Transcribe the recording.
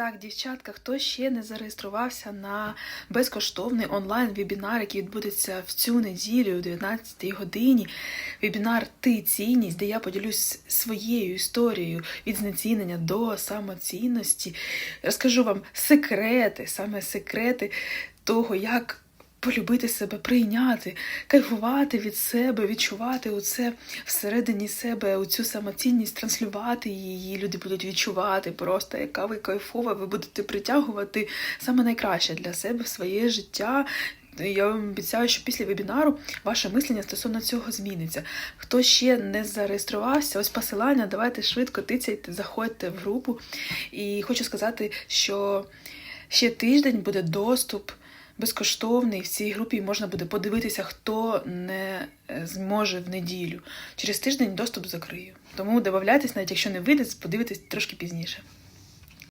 Так, дівчатка, хто ще не зареєструвався на безкоштовний онлайн-вебінар, який відбудеться в цю неділю о 19 годині. Вебінар Ти цінність, де я поділюсь своєю історією від знецінення до самоцінності. Розкажу вам секрети, саме секрети того, як полюбити себе, прийняти, кайфувати від себе, відчувати оце всередині себе, оцю самоцінність, транслювати її. Люди будуть відчувати просто, яка ви кайфова, ви будете притягувати саме найкраще для себе своє життя. Я вам обіцяю, що після вебінару ваше мислення стосовно цього зміниться. Хто ще не зареєструвався, ось посилання, давайте швидко тицяйте, заходьте в групу. І хочу сказати, що ще тиждень буде доступ безкоштовний. В цій групі можна буде подивитися, хто не е, зможе в неділю. Через тиждень доступ закрию. Тому додавайтесь, навіть якщо не вийде, подивитесь трошки пізніше.